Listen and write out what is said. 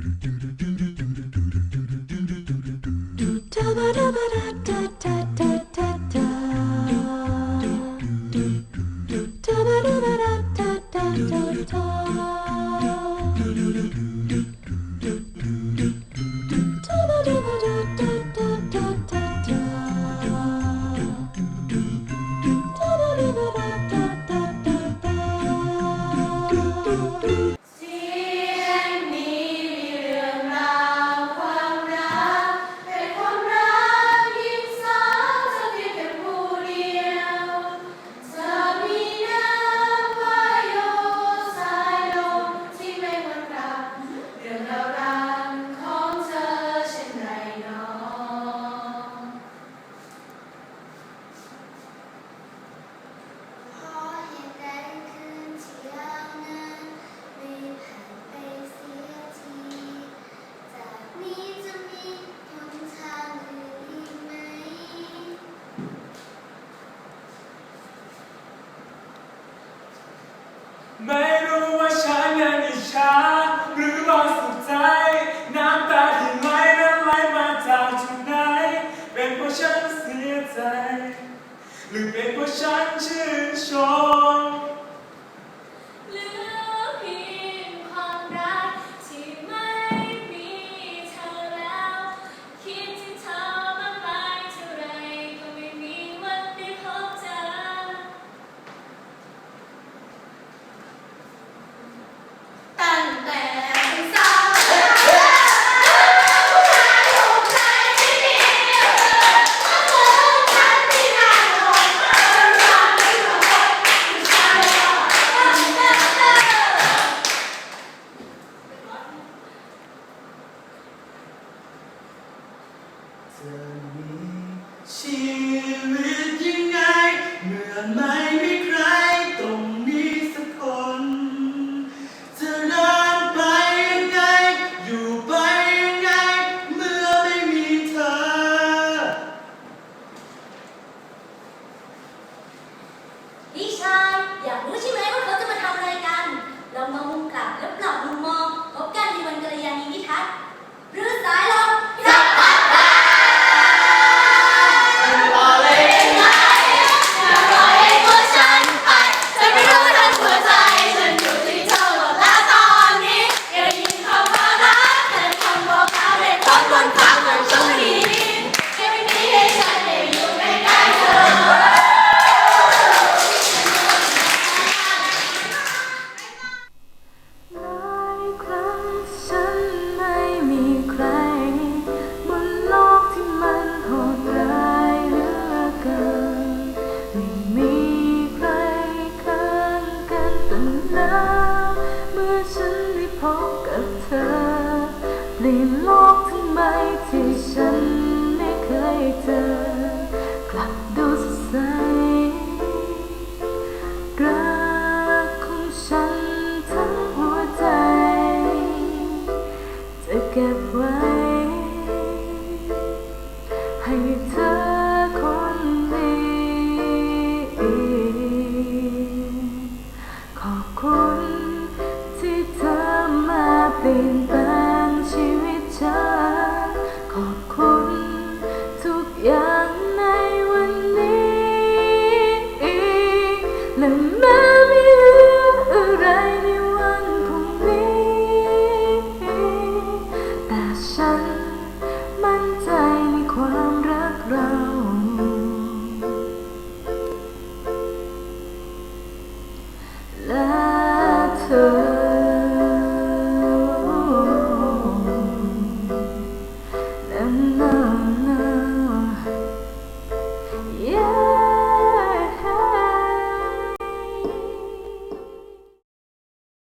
do do do do do ช้า หรือว่าสุดใจ น้ำตาที่ไหลนั้นไหลมาจากจุดไหน เป็นเพราะฉันเสียใจ หรือเป็นเพราะฉันชื่นชม ชีวิตยังไง เมื่อไม่มีใครตรงนี้สักคน จะเดินไปยังไง อยู่ไปยังไง เมื่อไม่มีเธอพี่ชายอยากรู้ใช่ไหมว่าเขาจะมาทำอะไรกัน เรามามุมกลับและปรับมุมมองพบกันในวันกัลยาณีนิทัศ ลี่ยนโลกทั้งใบที่ฉันไม่เคยเจอ กลับดูสดใส รักของฉันทั้งหัวใจ จะเก็บ และแม้ไม่เหลือะไรในวันพรุ่งนี้ แต่ฉันมั่นใจในความรักเรา และเธอ